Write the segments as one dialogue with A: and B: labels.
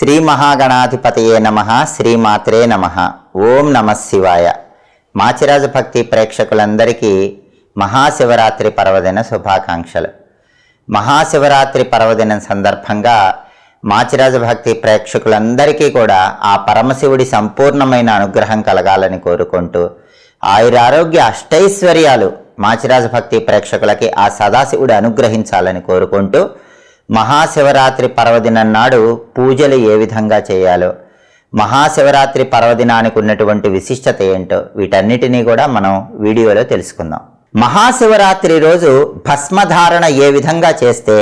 A: శ్రీ మహాగణాధిపతయే నమ శ్రీమాత్రే నమ. ఓం నమ శివాయ. మాచిరాజు భక్తి ప్రేక్షకులందరికీ మహాశివరాత్రి పర్వదిన శుభాకాంక్షలు. మహాశివరాత్రి పర్వదినం సందర్భంగా మాచిరాజు భక్తి ప్రేక్షకులందరికీ కూడా ఆ పరమశివుడి సంపూర్ణమైన అనుగ్రహం కలగాలని కోరుకుంటూ ఆయురారోగ్య అష్టైశ్వర్యాలు మాచిరాజు భక్తి ప్రేక్షకులకి ఆ సదాశివుడు అనుగ్రహించాలని కోరుకుంటూ మహాశివరాత్రి పర్వదినం నాడు పూజలు ఏ విధంగా చేయాలో. మహాశివరాత్రి పర్వదినానికి ఉన్నటువంటి విశిష్టత ఏంటో వీటన్నిటినీ కూడా మనం వీడియోలో తెలుసుకుందాం. మహాశివరాత్రి రోజు భస్మధారణ ఏ విధంగా చేస్తే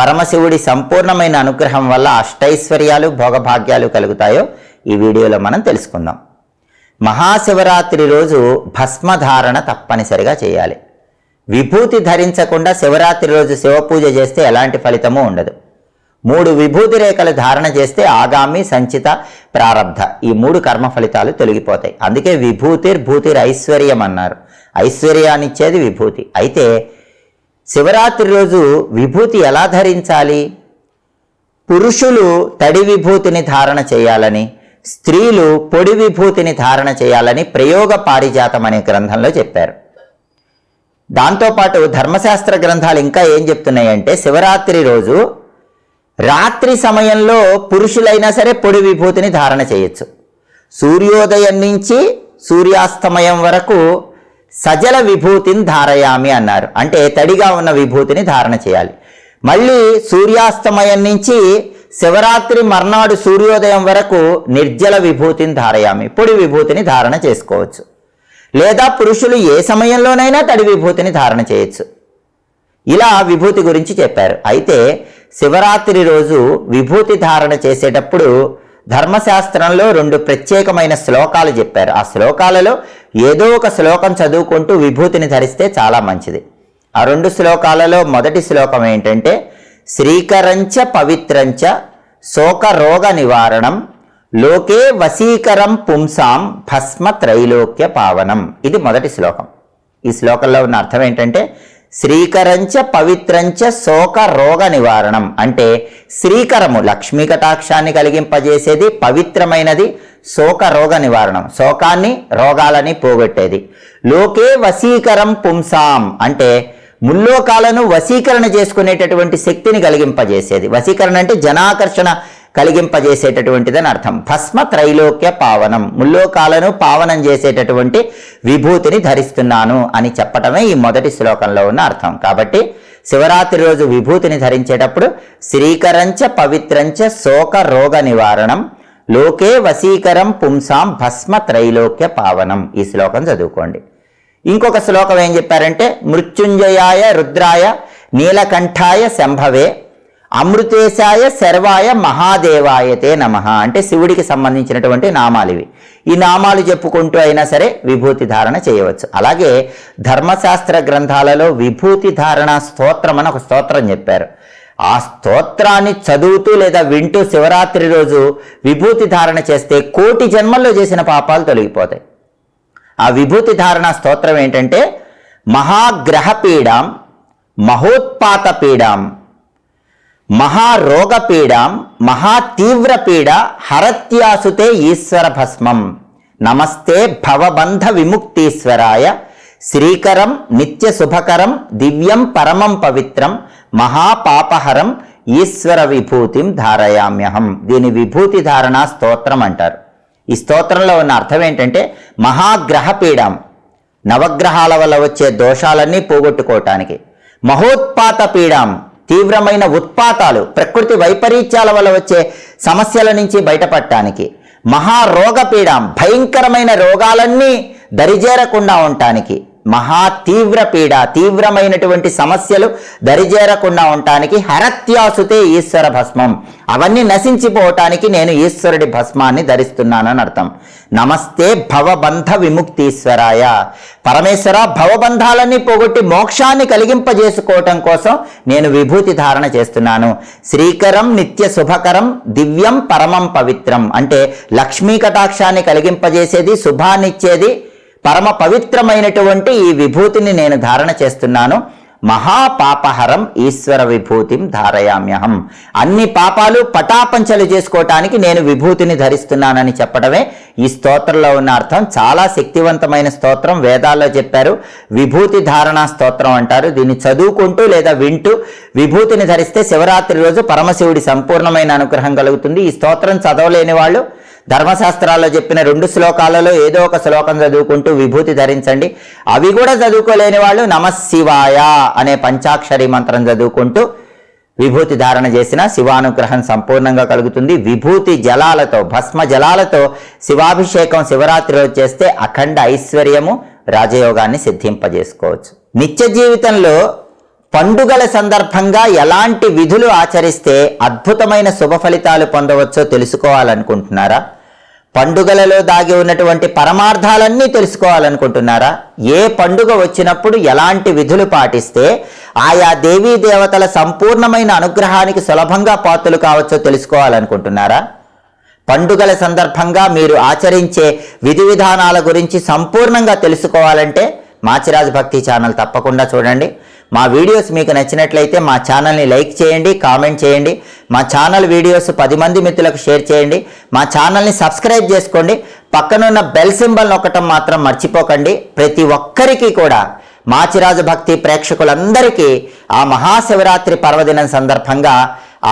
A: పరమశివుడి సంపూర్ణమైన అనుగ్రహం వల్ల అష్టైశ్వర్యాలు భోగభాగ్యాలు కలుగుతాయో ఈ వీడియోలో మనం తెలుసుకుందాం. మహాశివరాత్రి రోజు భస్మధారణ తప్పనిసరిగా చేయాలి. విభూతి ధరించకుండా శివరాత్రి రోజు శివపూజ చేస్తే ఎలాంటి ఫలితము ఉండదు. మూడు విభూతి రేఖలు ధారణ చేస్తే ఆగామి సంచిత ప్రారబ్ధ ఈ మూడు కర్మ ఫలితాలు తొలగిపోతాయి. అందుకే విభూతిర్ భూతిర్ ఐశ్వర్యం అన్నారు. ఐశ్వర్యాన్నిచ్చేది విభూతి. అయితే శివరాత్రి రోజు విభూతి ఎలా ధరించాలి? పురుషులు తడి విభూతిని ధారణ చేయాలని స్త్రీలు పొడి విభూతిని ధారణ చేయాలని ప్రయోగ పారిజాతం అనే గ్రంథంలో చెప్పారు. దాంతోపాటు ధర్మశాస్త్ర గ్రంథాలు ఇంకా ఏం చెప్తున్నాయంటే శివరాత్రి రోజు రాత్రి సమయంలో పురుషులైనా సరే పొడి విభూతిని ధారణ చేయొచ్చు. సూర్యోదయం నుంచి సూర్యాస్తమయం వరకు సజల విభూతిని ధారయామి అన్నారు. అంటే తడిగా ఉన్న విభూతిని ధారణ చేయాలి. మళ్ళీ సూర్యాస్తమయం నుంచి శివరాత్రి మర్నాడు సూర్యోదయం వరకు నిర్జల విభూతిని ధారయామి పొడి విభూతిని ధారణ చేసుకోవచ్చు. లేదా పురుషులు ఏ సమయంలోనైనా తడి విభూతిని ధారణ చేయొచ్చు. ఇలా విభూతి గురించి చెప్పారు. అయితే శివరాత్రి రోజు విభూతి ధారణ చేసేటప్పుడు ధర్మశాస్త్రంలో రెండు ప్రత్యేకమైన శ్లోకాలు చెప్పారు. ఆ శ్లోకాలలో ఏదో ఒక శ్లోకం చదువుకుంటూ విభూతిని ధరిస్తే చాలా మంచిది. ఆ రెండు శ్లోకాలలో మొదటి శ్లోకం ఏంటంటే శ్రీకరంచ పవిత్రంచ శోక రోగ నివారణం లోకే వశీకరం పుంసాం భస్మ త్రైలోక్య పావనం. ఇది మొదటి శ్లోకం. ఈ శ్లోకంలో ఉన్న అర్థం ఏంటంటే శ్రీకరంచ పవిత్రంచ శోక రోగ నివారణం. అంటే శ్రీకరము లక్ష్మీ కటాక్షాన్ని కలిగింపజేసేది పవిత్రమైనది శోక రోగ నివారణం. శోకాన్ని రోగాలని పోగొట్టేది. లోకే వశీకరం పుంసాం అంటే ముల్లోకాలను వశీకరణ చేసుకునేటటువంటి శక్తిని కలిగింపజేసేది. వశీకరణ అంటే జనాకర్షణ కలిగింపజేసేటటువంటిదని అర్థం. భస్మ త్రైలోక్య పావనం. ముల్లోకాలను పావనం చేసేటటువంటి విభూతిని ధరిస్తున్నాను అని చెప్పటమే ఈ మొదటి శ్లోకంలో ఉన్న అర్థం. కాబట్టి శివరాత్రి రోజు విభూతిని ధరించేటప్పుడు శ్రీకరంచ పవిత్రంచ శోక రోగ నివారణం. లోకే వశీకరం పుంసాం భస్మ త్రైలోక్య పావనం. ఈ శ్లోకం చదువుకోండి. ఇంకొక శ్లోకం ఏం చెప్పారంటే మృత్యుంజయాయ రుద్రాయ నీలకంఠాయ శంభవే. అమృతేశాయ శర్వాయ మహాదేవాయతే నమ. అంటే శివుడికి సంబంధించినటువంటి నామాలు ఇవి. ఈ నామాలు చెప్పుకుంటూ అయినా సరే విభూతి ధారణ చేయవచ్చు. అలాగే ధర్మశాస్త్ర గ్రంథాలలో విభూతి ధారణ స్తోత్రం అని ఒక స్తోత్రం చెప్పారు. ఆ స్తోత్రాన్ని చదువుతూ లేదా వింటూ శివరాత్రి రోజు విభూతి ధారణ చేస్తే కోటి జన్మల్లో చేసిన పాపాలు తొలగిపోతాయి. ఆ విభూతి ధారణ స్తోత్రం ఏంటంటే మహాగ్రహ పీడాం మహోత్పాత పీడాం మహారోగపీడాం మహాతీవ్రపీడ హరత్యాసుతే ఈశ్వర భస్మం నమస్తే భవబంధ విముక్తీశ్వరాయ. శ్రీకరం నిత్య శుభకరం దివ్యం పరమం పవిత్రం మహాపాపహరం ఈశ్వర విభూతిం ధారయామ్యహం. దీని విభూతి ధారణ స్తోత్రం అంటారు. ఈ స్తోత్రంలో ఉన్న అర్థం ఏంటంటే మహాగ్రహపీడాం. నవగ్రహాల వల్ల వచ్చే దోషాలన్నీ పోగొట్టుకోవటానికి. మహోత్పాత పీడాం తీవ్రమైన ఉత్పాతాలు ప్రకృతి వైపరీత్యాల వల్ల వచ్చే సమస్యల నుంచి బయటపడటానికి మహారోగపీడ భయంకరమైన రోగాలన్నీ దరిజేరకుండా ఉండటానికి మహా తీవ్ర పీడ తీవ్రమైనటువంటి సమస్యలు దరిజేరకుండా ఉండటానికి హరత్యాసుతే ఈశ్వర భస్మం. అవన్నీ నశించిపోవటానికి నేను ఈశ్వరుడి భస్మాన్ని ధరిస్తున్నానని అర్థం. నమస్తే భవబంధ విముక్తీశ్వరాయ. పరమేశ్వర భవబంధాలన్నీ పోగొట్టి మోక్షాన్ని కలిగింపజేసుకోవటం కోసం నేను విభూతి ధారణ చేస్తున్నాను. శ్రీకరం నిత్య శుభకరం దివ్యం పరమం పవిత్రం. అంటే లక్ష్మీ కటాక్షాన్ని కలిగింపజేసేది శుభాన్నిచ్చేది పరమ పవిత్రమైనటువంటి ఈ విభూతిని నేను ధారణ చేస్తున్నాను. మహాపాపహరం ఈశ్వర విభూతిం ధారయామ్యహం. అన్ని పాపాలు పటాపంచలు చేసుకోవటానికి నేను విభూతిని ధరిస్తున్నానని చెప్పడమే ఈ స్తోత్రంలో ఉన్న అర్థం. చాలా శక్తివంతమైన స్తోత్రం వేదాల్లో చెప్పారు. విభూతి ధారణా స్తోత్రం అంటారు. దీన్ని చదువుకుంటూ లేదా వింటూ విభూతిని ధరిస్తే శివరాత్రి రోజు పరమశివుడి సంపూర్ణమైన అనుగ్రహం కలుగుతుంది. ఈ స్తోత్రం చదవలేని వాళ్ళు ధర్మశాస్త్రాల్లో చెప్పిన రెండు శ్లోకాలలో ఏదో ఒక శ్లోకం చదువుకుంటూ విభూతి ధరించండి. అవి కూడా చదువుకోలేని వాళ్ళు నమశివాయ అనే పంచాక్షరి మంత్రం చదువుకుంటూ విభూతి ధారణ చేసిన శివానుగ్రహం సంపూర్ణంగా కలుగుతుంది. విభూతి జలాలతో భస్మ జలాలతో శివాభిషేకం శివరాత్రిలో చేస్తే అఖండ ఐశ్వర్యము రాజయోగాన్ని సిద్ధింపజేసుకోవచ్చు. నిత్య జీవితంలో పండుగల సందర్భంగా ఎలాంటి విధులు ఆచరిస్తే అద్భుతమైన శుభ ఫలితాలు పొందవచ్చో తెలుసుకోవాలనుకుంటున్నారా? పండుగలలో దాగి ఉన్నటువంటి పరమార్థాలన్నీ తెలుసుకోవాలనుకుంటున్నారా? ఏ పండుగ వచ్చినప్పుడు ఎలాంటి విధులు పాటిస్తే ఆయా దేవీ దేవతల సంపూర్ణమైన అనుగ్రహానికి సులభంగా పాత్రలు కావచ్చో తెలుసుకోవాలనుకుంటున్నారా? పండుగల సందర్భంగా మీరు ఆచరించే విధి విధానాల గురించి సంపూర్ణంగా తెలుసుకోవాలంటే మాచిరాజు భక్తి ఛానల్ తప్పకుండా చూడండి. మా వీడియోస్ మీకు నచ్చినట్లయితే మా ఛానల్ని లైక్ చేయండి కామెంట్ చేయండి. మా ఛానల్ వీడియోస్ పది మంది మిత్రులకు షేర్ చేయండి. మా ఛానల్ని సబ్స్క్రైబ్ చేసుకోండి. పక్కనున్న బెల్ సింబల్ నొక్కటం మాత్రం మర్చిపోకండి. ప్రతి ఒక్కరికి కూడా మాచిరాజు భక్తి ప్రేక్షకులందరికీ ఆ మహాశివరాత్రి పర్వదినం సందర్భంగా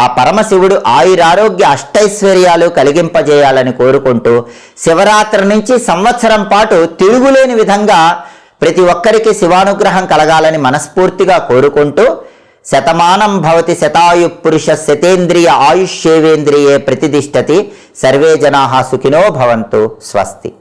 A: ఆ పరమశివుడు ఆయురారోగ్య అష్టైశ్వర్యాలు కలిగింపజేయాలని కోరుకుంటూ శివరాత్రి నుంచి సంవత్సరం పాటు తిరుగులేని విధంగా ప్రతి ఒక్కరికి శివానుగ్రహం కలగాలని మనస్ఫూర్తిగా కోరుకుంటూ శతమానం భవతి శతాయు పురుష శతేంద్రియ ఆయుష్యేవేంద్రియే ప్రతిష్టతి. సర్వే జనా సుఖినో భవంతు. స్వస్తి.